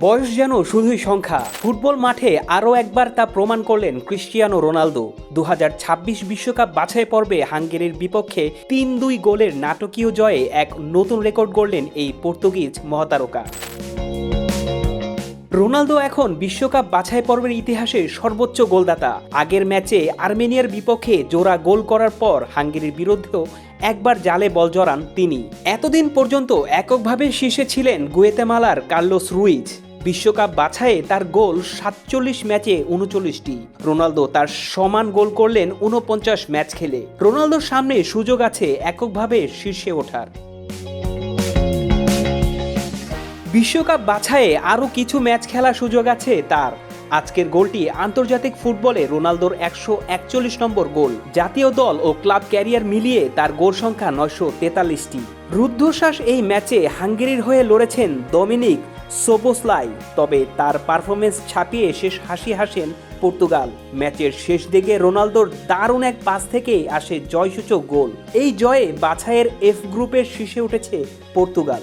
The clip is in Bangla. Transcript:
বয়স যেন শুধুই সংখ্যা। ফুটবল মাঠে আরও একবার তা প্রমাণ করলেন ক্রিস্টিয়ানো রোনালদো। দু বিশ্বকাপ বাছাই পর্বে হাঙ্গেরির বিপক্ষে তিন দুই গোলের নাটকীয় জয়ে এক নতুন রেকর্ড গড়লেন এই পর্তুগিজ মহাতারকা। রোনালদো এখন বিশ্বকাপ বাছাই পর্বের ইতিহাসে সর্বোচ্চ গোলদাতা। আগের ম্যাচে আর্মেনিয়ার বিপক্ষে জোড়া গোল করার পর হাঙ্গেরির বিরুদ্ধেও একবার জালে বল জড়ান তিনি। এতদিন পর্যন্ত এককভাবে শীর্ষে ছিলেন গুয়েতেমালার কার্লোস রুইজ। বিশ্বকাপ বাছাইয়ে তার গোল সাতচল্লিশ ম্যাচে উনচল্লিশটি। রোনালদো তার সমান গোল করলেন উনপঞ্চাশ ম্যাচ খেলে। রোনালদোর সামনে সুযোগ আছে এককভাবে শীর্ষে ওঠার। বিশ্বকাপ বাছাইয়ে আরও কিছু ম্যাচ খেলার সুযোগ আছে তার। আজকের গোলটি আন্তর্জাতিক ফুটবলে রোনালদোর একশো একচল্লিশ নম্বর গোল। জাতীয় দল ও ক্লাব ক্যারিয়ার মিলিয়ে তার গোল সংখ্যা নয়শো তেতাল্লিশটি। রুদ্ধশ্বাস এই ম্যাচে হাঙ্গেরির হয়ে লড়েছেন ডমিনিক সোবোসলাই তবে তার পারফরমেন্স ছাপিয়ে শেষ হাসি হাসেন পর্তুগাল। ম্যাচের শেষ দিকে রোনালদোর দারুণ এক পাস থেকে আসে জয়সূচক গোল। এই জয়ে বাছাইয়ের এফ গ্রুপের শীর্ষে উঠেছে পর্তুগাল।